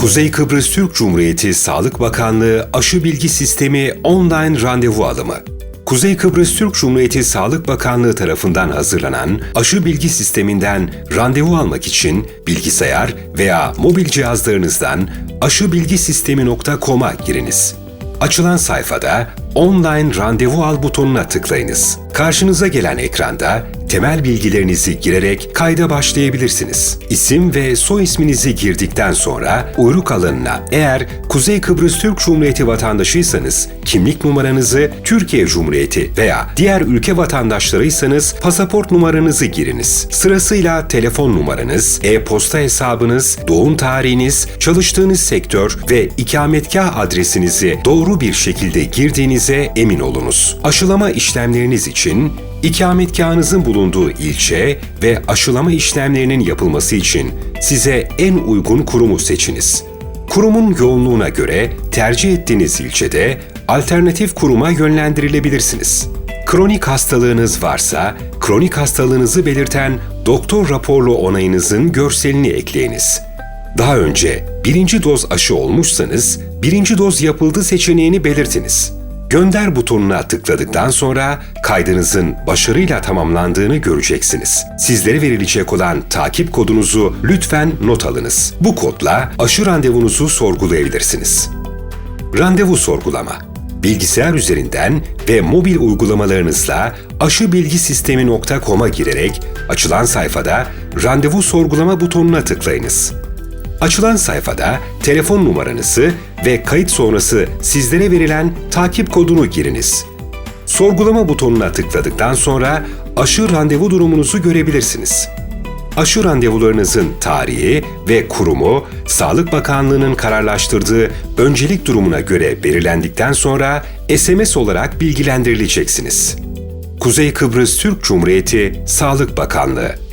Kuzey Kıbrıs Türk Cumhuriyeti Sağlık Bakanlığı Aşı Bilgi Sistemi online randevu alımı. Kuzey Kıbrıs Türk Cumhuriyeti Sağlık Bakanlığı tarafından hazırlanan aşı bilgi sisteminden randevu almak için bilgisayar veya mobil cihazlarınızdan aşıbilgisistemi.com'a giriniz. Açılan sayfada online randevu al butonuna tıklayınız. Karşınıza gelen ekranda temel bilgilerinizi girerek kayda başlayabilirsiniz. İsim ve soy isminizi girdikten sonra uyruk alanına eğer Kuzey Kıbrıs Türk Cumhuriyeti vatandaşıysanız kimlik numaranızı Türkiye Cumhuriyeti veya diğer ülke vatandaşlarıysanız pasaport numaranızı giriniz. Sırasıyla telefon numaranız, e-posta hesabınız, doğum tarihiniz, çalıştığınız sektör ve ikametgah adresinizi doğru bir şekilde girdiğinize emin olunuz. Aşılama işlemleriniz için ikametgahınızın bulunduğu ilçe ve aşılama işlemlerinin yapılması için size en uygun kurumu seçiniz. Kurumun yoğunluğuna göre tercih ettiğiniz ilçede alternatif kuruma yönlendirilebilirsiniz. Kronik hastalığınız varsa, kronik hastalığınızı belirten doktor raporlu onayınızın görselini ekleyiniz. Daha önce birinci doz aşı olmuşsanız, birinci doz yapıldı seçeneğini belirtiniz. Gönder butonuna tıkladıktan sonra kaydınızın başarıyla tamamlandığını göreceksiniz. Sizlere verilecek olan takip kodunuzu lütfen not alınız. Bu kodla aşı randevunuzu sorgulayabilirsiniz. Randevu sorgulama. Bilgisayar üzerinden ve mobil uygulamalarınızla aşıbilgisistemi.com'a girerek açılan sayfada randevu sorgulama butonuna tıklayınız. Açılan sayfada telefon numaranızı ve kayıt sonrası sizlere verilen takip kodunu giriniz. Sorgulama butonuna tıkladıktan sonra aşı randevu durumunuzu görebilirsiniz. Aşı randevularınızın tarihi ve kurumu Sağlık Bakanlığı'nın kararlaştırdığı öncelik durumuna göre belirlendikten sonra SMS olarak bilgilendirileceksiniz. Kuzey Kıbrıs Türk Cumhuriyeti Sağlık Bakanlığı